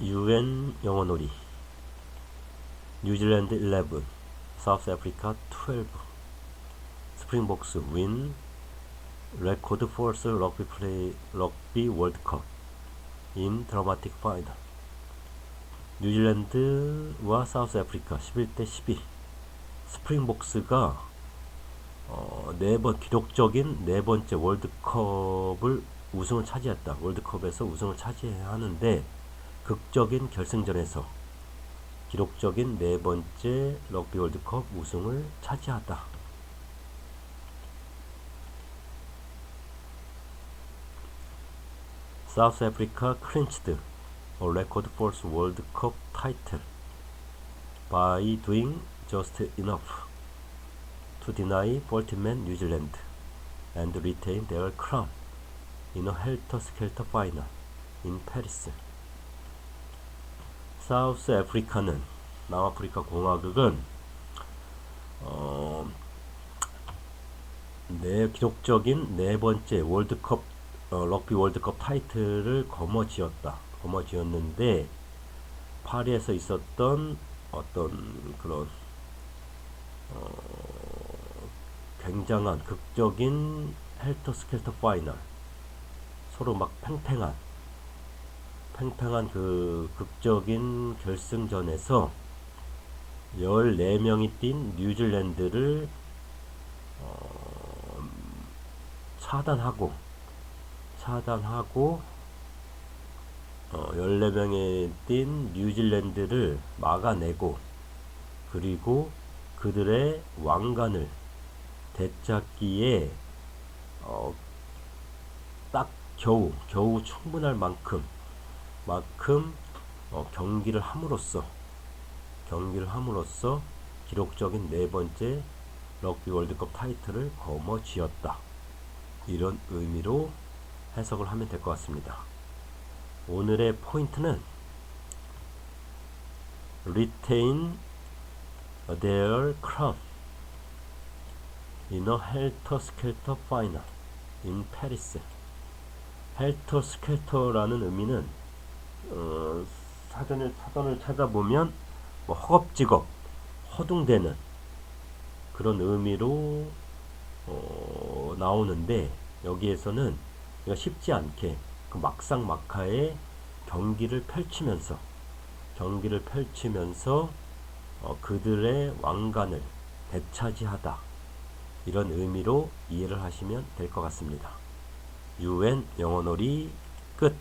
UN 영어놀이 뉴질랜드 11 사우스 아프리카 12 스프링복스 윈 레코드 포스 럭비 플레이 럭비 월드컵 인 드라마틱 파이널 뉴질랜드와 사우스 아프리카 11대 12 스프링복스가 어, 네번 기록적인 네 번째 월드컵을 우승을 차지했다. 월드컵에서 우승을 차지하는데 극적인 결승전에서 기록적인 네 번째 럭비 월드컵 우승을 차지하다. South Africa clinched a record first World Cup title by doing just enough to deny 40-man New Zealand and retain their crown in a helter-skelter final in Paris. 사우스 아프리카는 남아프리카 공화국은 어, 네 기록적인 네 번째 월드컵 어, 럭비 월드컵 타이틀을 거머쥐었다. 거머쥐었는데 파리에서 있었던 어떤 그런 어, 굉장한 극적인 헬터 스켈터 파이널 서로 막 팽팽한 팽팽한 그 극적인 결승전에서 14명이 뛴 뉴질랜드를 어, 차단하고 차단하고 어, 14명이 뛴 뉴질랜드를 막아내고 그리고 그들의 왕관을 되찾기에 어, 딱 겨우 겨우 충분할 만큼 만큼 어, 경기를 함으로써 경기를 함으로써 기록적인 네 번째 럭비 월드컵 타이틀을 거머쥐었다. 이런 의미로 해석을 하면 될 것 같습니다. 오늘의 포인트는 retain their crown in a helter-skelter final in Paris. helter-skelter라는 의미는 어, 사전을 사전을 찾아보면 뭐 허겁지겁 허둥대는 그런 의미로 어, 나오는데 여기에서는 이거 쉽지 않게 그 막상 막하에 경기를 펼치면서 경기를 펼치면서 어, 그들의 왕관을 되차지하다 이런 의미로 이해를 하시면 될 것 같습니다. UN 영어놀이 끝